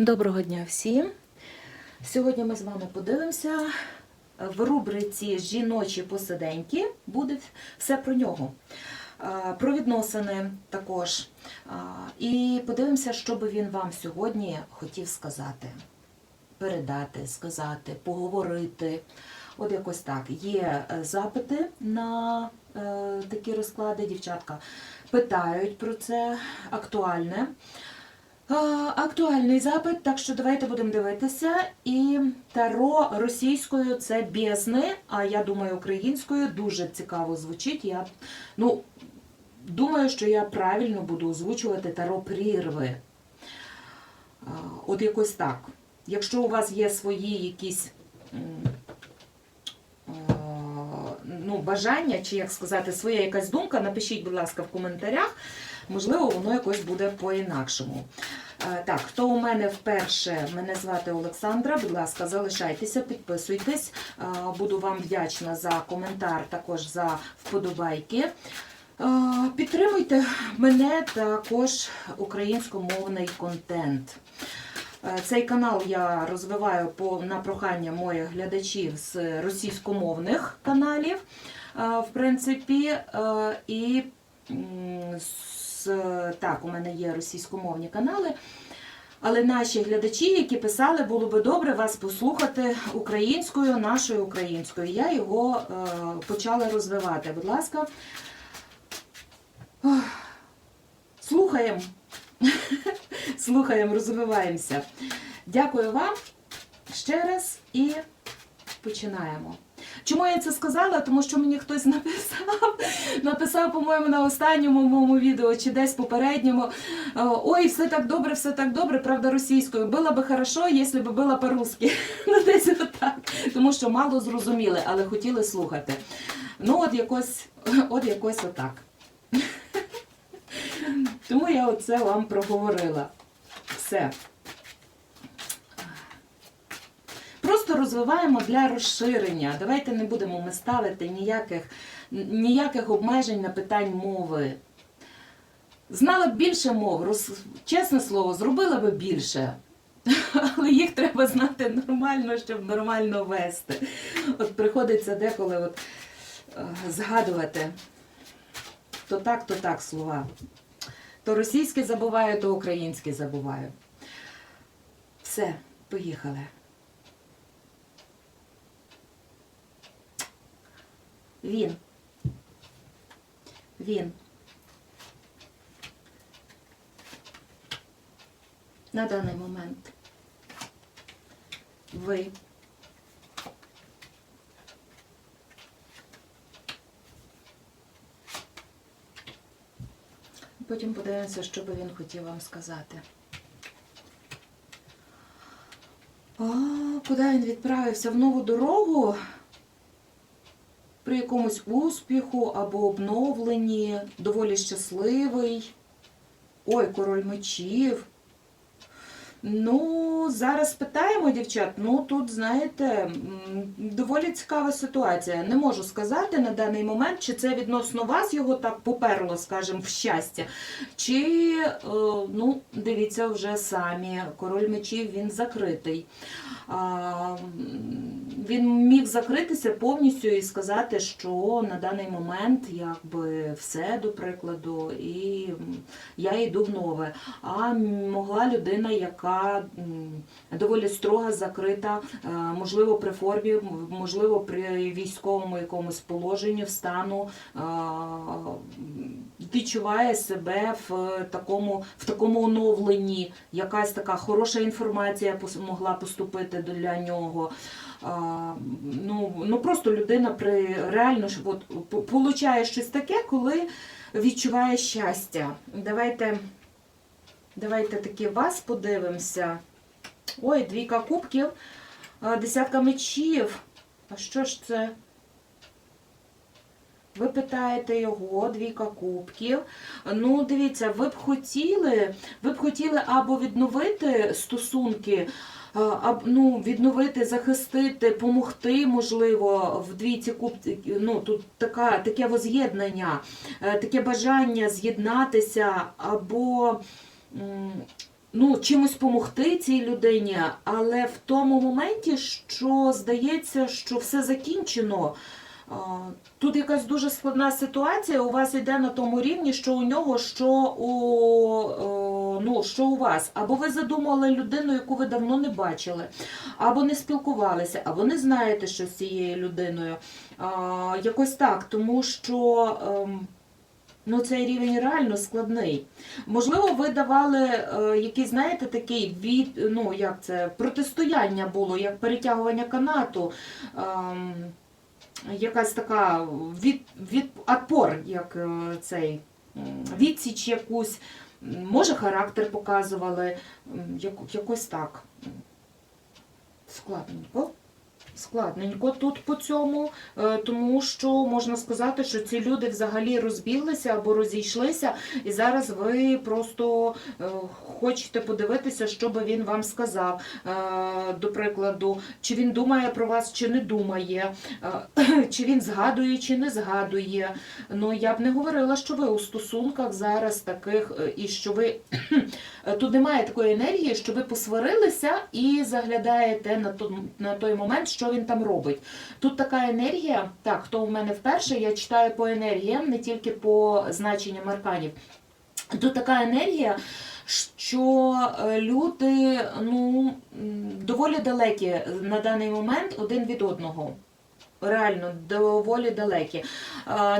Доброго дня всім! Сьогодні ми з вами подивимося в рубриці Жіночі посиденьки буде все про нього. Про відносини також. І подивимося, що би він вам сьогодні хотів сказати, передати, сказати, поговорити. От якось так. Є е, запити на е, такі розклади. Дівчатка питають про це актуальне. Актуальний запит, так що давайте будемо дивитися. І таро російською це бездни, а я думаю, українською дуже цікаво звучить. Я ну, думаю, що я правильно буду озвучувати таро прірви. От якось так. Якщо у вас є свої якісь ну, бажання, чи як сказати, своя якась думка, напишіть, будь ласка, в коментарях. Можливо, воно якось буде по-інакшому. Е, Так, хто у мене вперше, мене звати Олександра. Будь ласка, залишайтеся, підписуйтесь. Е, Буду вам вдячна за коментар, також за вподобайки. Е, Підтримуйте мене також українськомовний контент. Цей канал я розвиваю по на прохання моїх глядачів з російськомовних каналів, в принципі, і так, у мене є російськомовні канали. Але наші глядачі, які писали, було би добре вас послухати українською, нашою українською. Я його е, почала розвивати. Будь ласка, слухаємо. Слухаємо, розвиваємося. Дякую вам ще раз і починаємо. Чому я це сказала? Тому що мені хтось написав, написав, по-моєму, на останньому моєму відео чи десь попередньому. е, Ой, все так добре, все так добре, правда, російською. Було би хорошо, якщо б було по-русски. Ну, десь отак. Тому що мало зрозуміли, але хотіли слухати. Ну, от якось, от якось отак. Тому я оце вам проговорила. Все. Просто розвиваємо для розширення. Давайте не будемо ми ставити ніяких, ніяких обмежень на питань мови. Знала б більше мов, роз... чесне слово, зробила би більше. Але їх треба знати нормально, щоб нормально вести. От приходиться деколи от, е, згадувати то так, то так слова. То російське забуваю, то українське забуваю. Все, поїхали. Він. Він. На даний момент. Ви. Потім подивимося, що би він хотів вам сказати. А, куди він відправився? В нову дорогу? При якомусь успіху або обновленні, доволі щасливий. Ой, король мечів. Ну, зараз питаємо, дівчат. Ну, тут, знаєте, доволі цікава ситуація. Не можу сказати на даний момент, чи це відносно вас його так поперло, скажімо, в щастя. Чи, е, ну, дивіться вже самі, король мечів він закритий. Він міг закритися повністю і сказати, що на даний момент якби все до прикладу, і я йду в нове. А могла людина, яка м, доволі строга, закрита, е, можливо, при формі, можливо, при військовому якомусь положенні, стану, е, відчуває себе в такому, в такому оновленні. Якась така хороша інформація могла поступити для нього. Ну, ну просто людина при реально ж от, по- получає щось таке, коли відчуває щастя. Давайте, давайте таки вас подивимося. Ой, двійка кубків, десятка мечів. А що ж це? Ви питаєте його, двійка кубків. Ну, дивіться, ви б хотіли, ви б хотіли або відновити стосунки, а, аб- ну, відновити, захистити, помогти, можливо, в двійці кубків. Ну, тут така, таке воз'єднання, е, таке бажання з'єднатися, або ну, чимось допомогти цій людині, але в тому моменті, що здається, що все закінчено. Тут якась дуже складна ситуація. У вас йде на тому рівні, що у нього, що у, ну, що у вас. Або ви задумали людину, яку ви давно не бачили, або не спілкувалися, або не знаєте, що з цією людиною. Якось так, тому що. Ну, цей рівень реально складний. Можливо, ви давали е, якийсь, знаєте, такий від, ну як це, протистояння було, як перетягування канату, ем, якась така від, від, отпор, як е, цей відсіч якусь, може характер показували, як, якось так. Складненько. Складненько тут по цьому, е, тому що можна сказати, що ці люди взагалі розбіглися або розійшлися, і зараз ви просто е, хочете подивитися, що би він вам сказав. Е, До прикладу, чи він думає про вас, чи не думає, чи він згадує, чи не згадує. Ну я б не говорила, що ви у стосунках зараз таких, і що ви тут немає такої енергії, що ви посварилися і заглядаєте на той момент, що він там робить. Тут така енергія, так, хто у мене вперше, я читаю по енергіям, не тільки по значенням арканів. Тут така енергія, що е, люди ну, доволі далекі на даний момент один від одного. Реально доволі далекі. Е,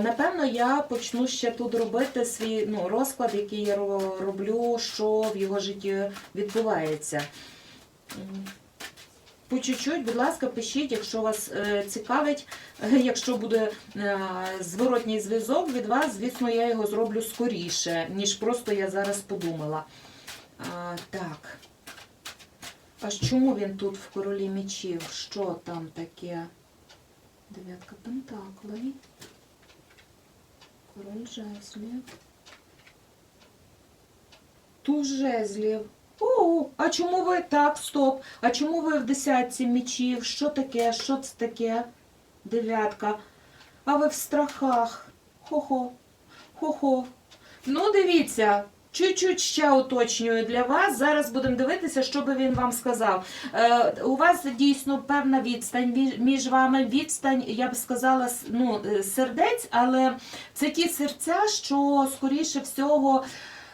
Напевно, я почну ще тут робити свій ну, розклад, який я роблю, що в його житті відбувається. По чуть-чуть, будь ласка, пишіть, якщо вас е, цікавить, Е, якщо буде е, зворотній зв'язок від вас, звісно, я його зроблю скоріше, ніж просто я зараз подумала. А, так. А чому він тут в королі мечів? Що там таке? Дев'ятка пентаклей. Король жезлів. Туз жезлів. О, а чому ви так, стоп? А чому ви в десятці мечів? Що таке? Що це таке? Дев'ятка. А ви в страхах. Хо-хо. Хо-хо. Ну, дивіться. Чуть-чуть ще уточнюю для вас. Зараз будемо дивитися, що би він вам сказав. Е, у вас дійсно певна відстань між- між вами. Відстань, я б сказала, ну, е, сердець, але це ті серця, що скоріше всього.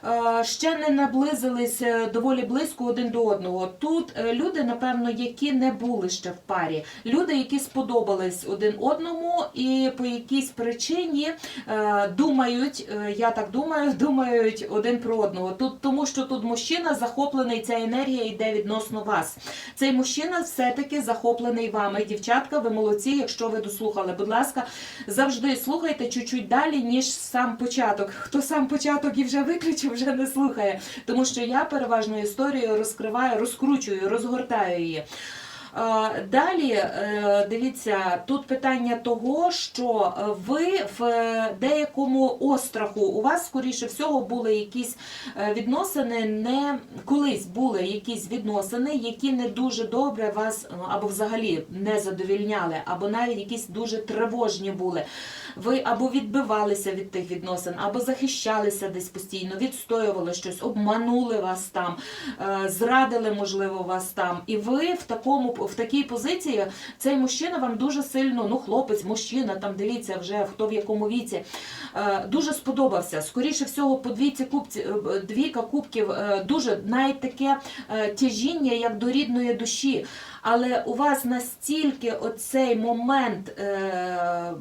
Е, Ще не наблизились доволі близько один до одного. Тут е, люди, напевно, які не були ще в парі, люди, які сподобались один одному, і по якійсь причині е, думають, я так думаю, думають один про одного. Тут тому, що тут мужчина захоплений, ця енергія йде відносно вас. Цей мужчина все-таки захоплений вами. Дівчатка, ви молодці, якщо ви дослухали. Будь ласка, завжди слухайте чуть-чуть далі, ніж сам початок. Хто сам початок і вже виключив, вже не слухає. Тому що я переважно історію розкриваю, розкручую, розгортаю її. Е, Далі, е, дивіться, тут питання того, що ви в е, деякому остраху, у вас, скоріше всього, були якісь відносини, не колись були якісь відносини, які не дуже добре вас ну, або взагалі не задовільняли, або навіть якісь дуже тривожні були. Ви або відбивалися від тих відносин, або захищалися десь постійно, відстоювали щось, обманули вас там, е, зрадили, можливо, вас там. І ви в такому в такій позиції цей мужчина вам дуже сильно, ну хлопець, мужчина, там дивіться вже хто в якому віці, е, дуже сподобався. Скоріше всього, по двійці кубці, е, двійка кубків дуже навіть таке тяжіння, як до рідної душі. Але у вас настільки оцей момент е,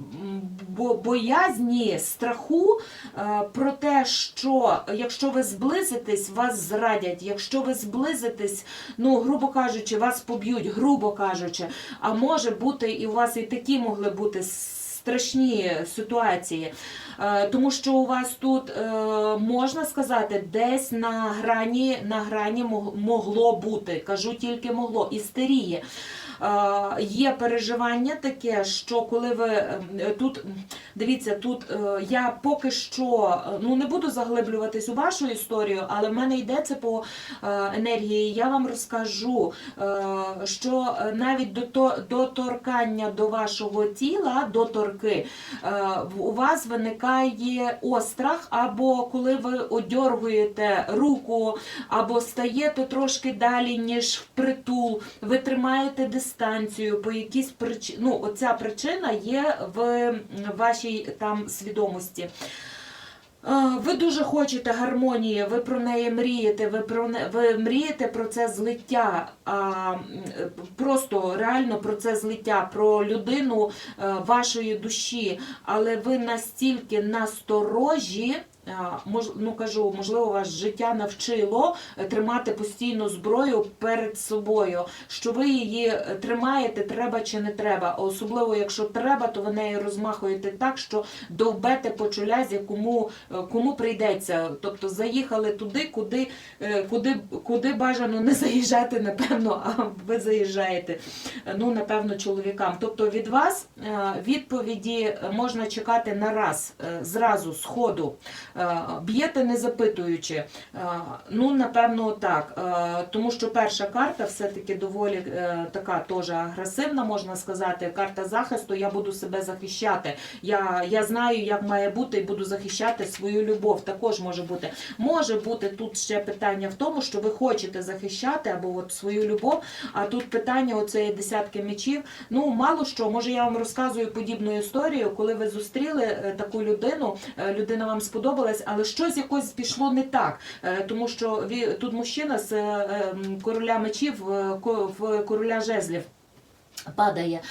бо- боязні, страху е, про те, що якщо ви зблизитесь, вас зрадять. Якщо ви зблизитесь, ну грубо кажучи, вас поб'ють, грубо кажучи. А може бути, і у вас і такі могли бути страшні ситуації. Е, Тому що у вас тут е, можна сказати, десь на грані, на грані могло бути. Кажу тільки могло, істерії. е, є переживання таке, що коли ви тут дивіться, тут я поки що ну не буду заглиблюватись у вашу історію, але в мене йдеться по енергії. Я вам розкажу, що навіть до то- доторкання до вашого тіла, доторки, е, в- у вас виникає острах, або коли ви одьоргуєте руку, або стаєте трошки далі, ніж впритул, ви тримаєте дистанцію по якійсь причині. Ну, оця причина є в вашій там свідомості. Ви дуже хочете гармонії, ви про неї мрієте, ви про не ви мрієте про це злиття, а просто реально про це злиття, про людину е, вашої душі, але ви настільки насторожі. Мож- Ну кажу, можливо, вас життя навчило е, тримати постійно зброю перед собою, що ви її е, тримаєте, треба чи не треба. Особливо, якщо треба, то ви нею розмахуєте так, що довбете по чолязі, кому, е, кому прийдеться. Тобто заїхали туди, куди, куди, куди бажано не заїжджати, напевно, а ви заїжджаєте. Ну, напевно, чоловікам. Тобто від вас відповіді можна чекати на раз, зразу, з ходу. Е, Б'єте не запитуючи. Е, Ну, напевно, так. Е, Тому що перша карта все-таки доволі така теж агресивна, можна сказати. Карта захисту, я буду себе захищати. Я, я знаю, як має бути, і буду захищати свою любов. Також може бути. Може бути тут ще питання в тому, що ви хочете захищати або от свою любов, а тут питання оцеї десятки мечів. Ну, мало що, може я вам розказую подібну історію, коли ви зустріли таку людину, людина вам сподобалась, але щось якось пішло не так. Е, Тому що тут мужчина з е, ем, короля мечів в короля жезлів. Падає,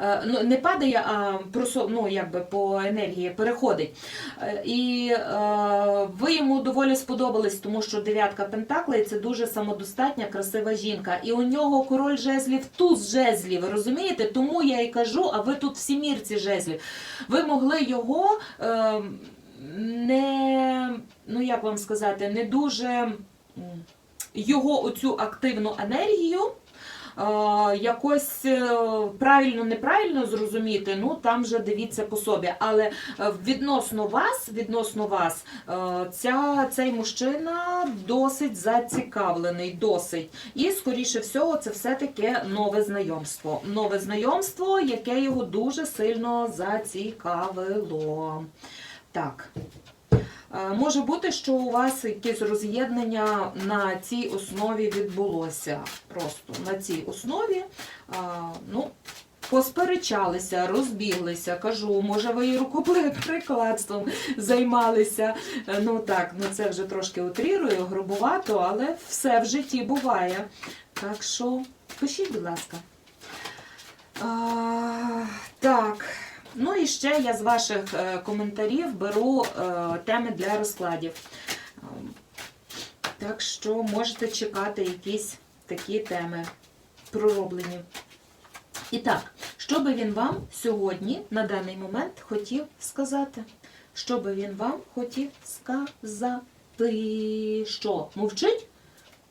Е, ну не падає, а просто ну якби по енергії переходить. Е, І е, ви йому доволі сподобались, тому що дев'ятка пентаклей це дуже самодостатня, красива жінка. І у нього король жезлів туз жезлів. розумієте? Тому я і кажу, а ви тут в сімірці жезлів. Ви могли його е, не, ну як вам сказати, не дуже його оцю активну енергію. Якось е, правильно, неправильно зрозуміти, ну там вже дивіться по собі. Але е, відносно вас, відносно вас, е, ця, цей мужчина досить зацікавлений, досить. І, скоріше всього, це все-таки нове знайомство. Нове знайомство, яке його дуже сильно зацікавило. Так. Е, Може бути, що у вас якесь роз'єднання на цій основі відбулося. Просто на цій основі. Ну, посперечалися, розбіглися. Кажу, може, ви і рукоприкладством займалися. Е, Ну так, ну це вже трошки утрірую, грубувато, але все в житті буває. Так що пишіть, будь ласка. А, так. Ну і ще я з ваших е, коментарів беру е, теми для розкладів. Так що можете чекати якісь такі теми пророблені. І так, що би він вам сьогодні на даний момент хотів сказати? Що би він вам хотів сказати? Що? Мовчить?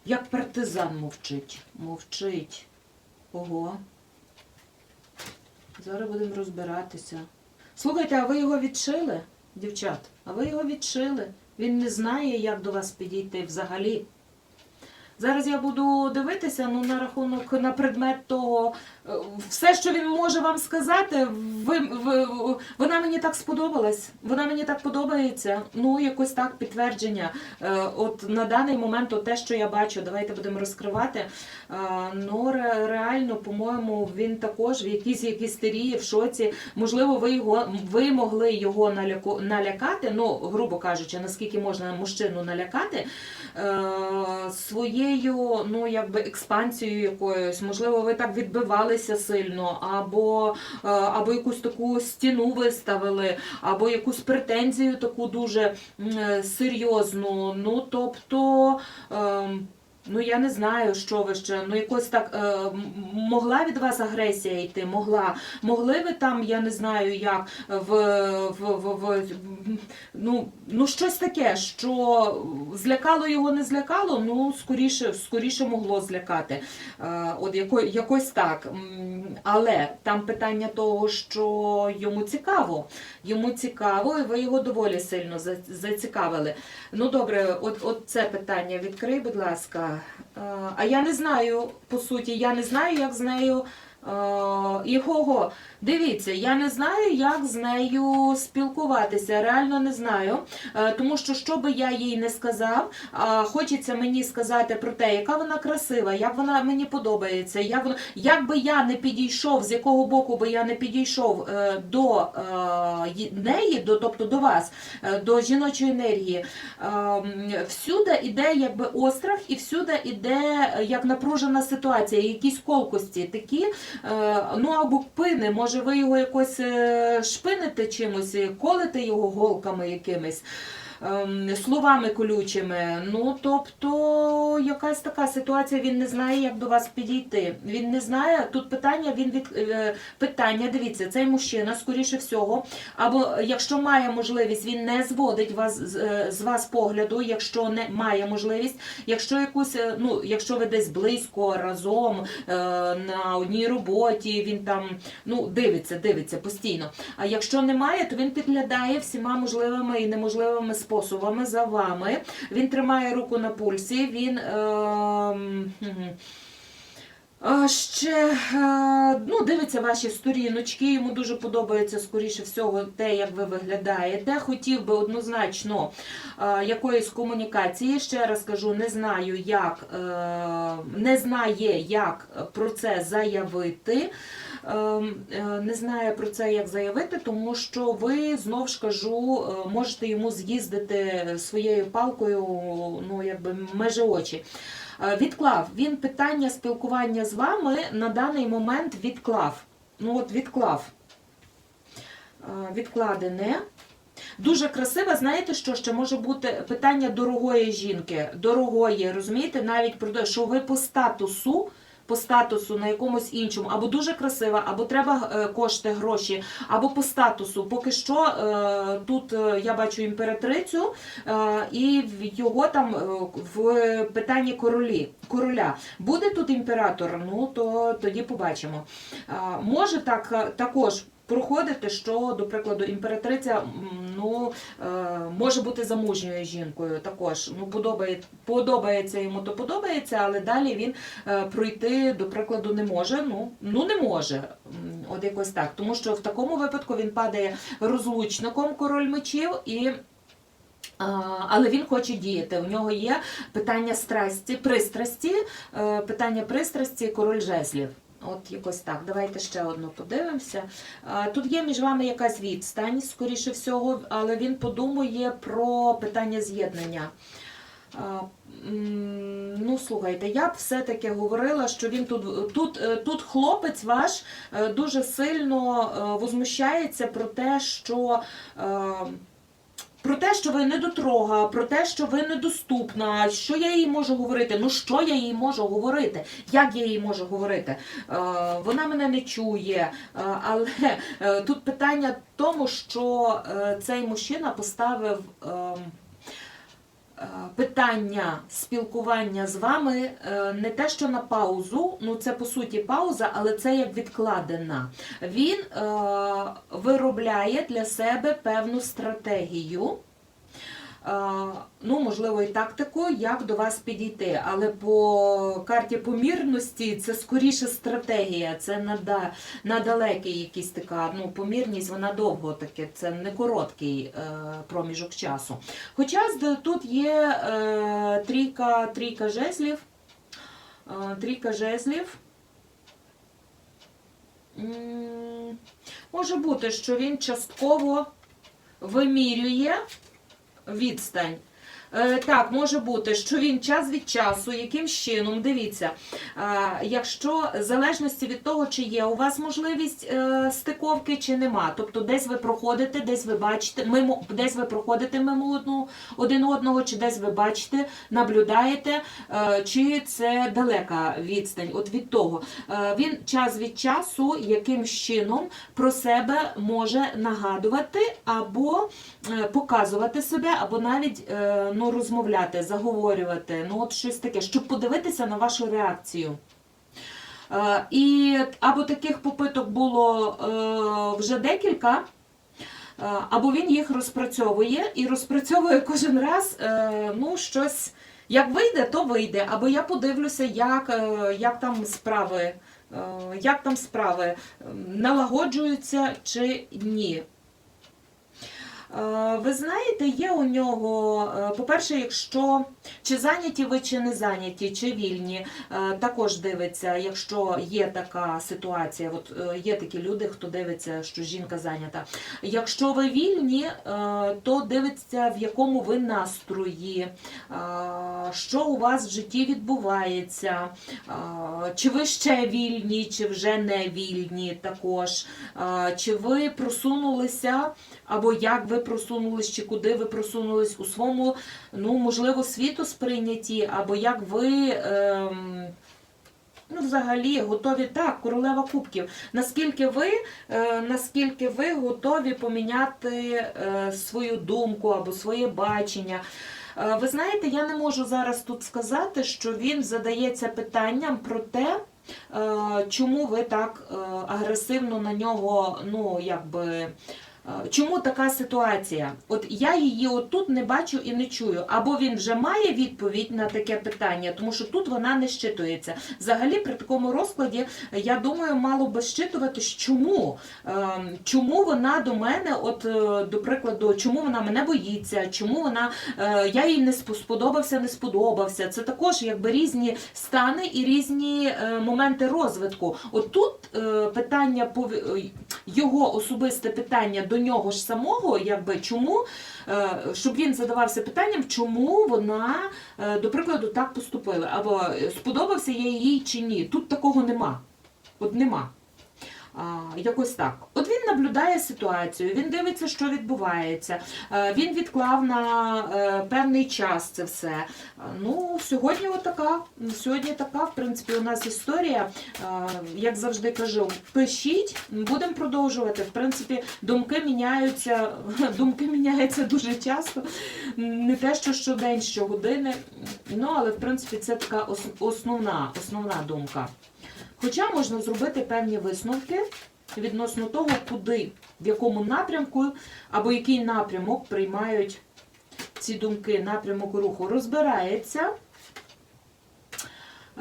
Як партизан мовчить. Мовчить. Ого. Зараз будемо розбиратися. Слухайте, а ви його відшили, дівчат? А ви його відшили? Він не знає, як до вас підійти взагалі. Зараз я буду дивитися ну, на рахунок на предмет того, е, все, що він може вам сказати, ви, ви, вона мені так сподобалась. Вона мені так подобається. Ну, якось так підтвердження. Е, От на даний момент, от те, що я бачу, давайте будемо розкривати. Е, Ну, реально, по-моєму, він також в якійсь якійсь в шоці. Можливо, ви його ви могли його налякати. Ну, грубо кажучи, наскільки можна мужчину налякати е, своєю, ну якби експансією якоюсь. Можливо, ви так відбивалися сильно, або, е, або якусь таку стіну виставили, або якусь претензію таку дуже е, серйозну. Ну, тобто. Ну я не знаю, що ви ще. Ну якось так е, могла від вас агресія йти, могла. Могли ви там, я не знаю, як в, в, в, в ну, ну щось таке, що злякало його, не злякало, ну скоріше, скоріше могло злякати. Е, от яко, якось так. Але там питання того, що йому цікаво. Йому цікаво, і ви його доволі сильно зацікавили. Ну добре, от, от це питання відкрий, будь ласка. А я не знаю, по суті, я не знаю, як з нею. Е, Його, дивіться, я не знаю, як з нею спілкуватися. Реально не знаю. Е, Тому що, що би я їй не сказав, хочеться мені сказати про те, яка вона красива, як вона мені подобається, як вона, як би я не підійшов, з якого боку би я не підійшов е, до е, неї, до, тобто до вас, е, до жіночої енергії, е, всюди іде якби острах, і всюди іде е, як напружена ситуація, якісь колкості такі, е, ну або пини, може ви його якось е, шпините чимось, е, колите його голками якимись. Ем, Словами колючими, ну тобто якась така ситуація, він не знає, як до вас підійти. Він не знає. Тут питання, він від е, питання. Dивіться, цей мужчина, скоріше всього, або якщо має можливість, він не зводить вас з, е, вас погляду, якщо не має можливість, якщо якусь, е, ну якщо ви десь близько разом на одній роботі, він там ну дивиться, дивиться постійно. А якщо немає, то він підглядає всіма можливими і неможливими способами за вами. Він тримає руку на пульсі, він. Е, м, мгм. А ще е, ну, дивиться ваші сторіночки, йому дуже подобається, скоріше всього, те, як ви виглядаєте. Хотів би однозначно е, якоїсь комунікації. Ще раз кажу, не знаю, як, е, не знає, як про це заявити. Е, е, Не знає про це, як заявити, тому що ви знов ж кажу, е, можете йому з'їздити своєю палкою, ну якби межи очі. Е, Відклав. Він питання спілкування з вами на даний момент відклав. Ну от відклав. Відкладене. Дуже красива, знаєте, що ще може бути питання дорогої жінки. Дорогої, розумієте, навіть про те, що ви по статусу. По статусу на якомусь іншому, або дуже красива, або треба е, кошти, гроші, або по статусу. Поки що е, тут е, я бачу імператрицю, і його там в питанні королі, короля. Буде тут імператор, ну то тоді побачимо. Може так також. Проходити, що, до прикладу, імператриця ну, е, може бути замужньою жінкою також. Ну, подобає, подобається йому, то подобається, але далі він е, пройти, до прикладу, не може. Ну, ну не може. От якось так. Тому що в такому випадку він падає розлучником король мечів і. Але він хоче діяти. У нього є питання страсті, пристрасті, е, питання пристрасті, король жезлів. От якось так. Давайте ще одну подивимося. Тут є між вами якась відстань, скоріше всього, але він подумає про питання з'єднання. Ну, слухайте, я б все-таки говорила, що він тут, тут, е, тут хлопець ваш е, дуже сильно е, возмущається про те, що. Про те, що ви недотрога, про те, що ви недоступна, що я їй можу говорити? Ну що я їй можу говорити? Як я їй можу говорити? Е, вона мене не чує, е, але е, тут питання в тому, що цей мужчина поставив. ем, Питання спілкування з вами не те, що на паузу, ну це по суті пауза, але це як відкладена. Він виробляє для себе певну стратегію. Ну, можливо, і тактику, як до вас підійти. Але по карті помірності це скоріше стратегія, це на далекий якийсь така ну, помірність, вона довго таке, це не короткий е, проміжок часу. Хоча тут є е, трійка, трійка жезлів. Е, трійка жезлів. М, Може бути, що він частково вимірює відстань. Е, так, може бути, що він час від часу, яким чином, дивіться, е, якщо в залежності від того, чи є у вас можливість е, стиковки, чи нема. Тобто десь ви проходите, десь ви бачите, мимо, десь ви проходите мимо одного, один одного, чи десь ви бачите, наблюдаєте, е, чи це далека відстань. От від того. Е, він час від часу якимсь чином про себе може нагадувати або е, показувати себе, або навіть ну, розмовляти, заговорювати, ну от щось таке, щоб подивитися на вашу реакцію. Е, І або таких попиток було е, вже декілька, е, або він їх розпрацьовує і розпрацьовує кожен раз ну, щось. Як вийде, то вийде. Або я подивлюся, як, як там справи, як там справи налагоджуються чи ні. Е, Ви знаєте, є у нього, е, по-перше, якщо чи зайняті ви, чи не зайняті, чи вільні, е, також дивиться, якщо є така ситуація, от є такі люди, хто дивиться, що жінка зайнята. Якщо ви вільні, то дивиться, в якому ви настрої, що у вас в житті відбувається, чи ви ще вільні, чи вже не вільні також, чи ви просунулися або як ви просунулись, чи куди ви просунулись у своєму, ну, можливо, світу сприйнятті, або як ви. Ем, Ну, взагалі, готові так, королева кубків. Наскільки ви, е, наскільки ви готові поміняти е, свою думку або своє бачення? Е, ви знаєте, я не можу зараз тут сказати, що він задається питанням про те, е, чому ви так е, агресивно на нього, ну, якби. Чому така ситуація? От я її отут не бачу і не чую. Або він вже має відповідь на таке питання, тому що тут вона не щитується. Взагалі, при такому розкладі, я думаю, мало би щитувати, чому? Ем, Чому вона до мене, от е, до прикладу, чому вона мене боїться, чому вона е, я їй не сподобався, не сподобався. Це також якби різні стани і різні е, моменти розвитку. От тут питання його особисте питання до нього ж самого, якби чому, е, щоб він задавався питанням, чому вона, е, до прикладу, так поступила, або е, сподобався я їй чи ні. Тут такого нема. От нема. Якось так. От він наблюдає ситуацію, він дивиться, що відбувається. Е, Він відклав на е, певний час це все. Е, Ну, сьогодні отака. Сьогодні така, в принципі, у нас історія. Як завжди кажу, пишіть, будемо продовжувати. В принципі, думки міняються, думки міняються дуже часто. Не те, що щодень, щогодини. Ну, але в принципі це така основна, основна думка. Хоча можна зробити певні висновки відносно того, куди, в якому напрямку або який напрямок приймають ці думки, напрямок руху. Розбирається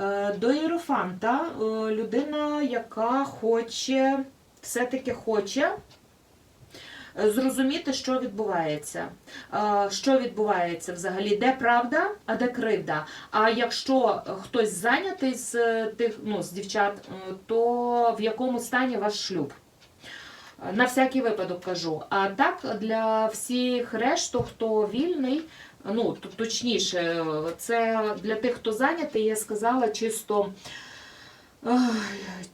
е, до Єрофанта е, людина, яка хоче, все-таки хоче зрозуміти, що відбувається. Е, Що відбувається взагалі, де правда, а де кривда. А якщо хтось зайнятий з е, тих, ну, з дівчат, е, то в якому стані ваш шлюб? Е, На всякий випадок кажу. А так для всіх решту, хто вільний, ну точніше, е, це для тих, хто зайнятий, я сказала чисто.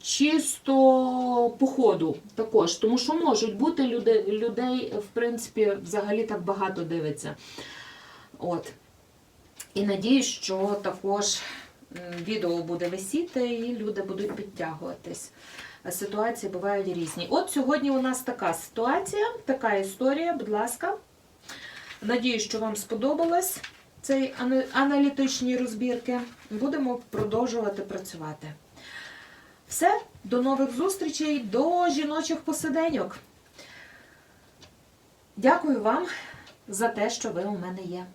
Чисто по ходу також, тому що можуть бути люди, людей, в принципі, взагалі так багато дивиться. От. І надіюсь, що також відео буде висіти і люди будуть підтягуватись. Ситуації бувають різні. От сьогодні у нас така ситуація, така історія, будь ласка. Надіюсь, що вам сподобалось цей ана- аналітичні розбірки. Будемо продовжувати працювати. Все, до нових зустрічей, до жіночих посиденьок. Дякую вам за те, що ви у мене є.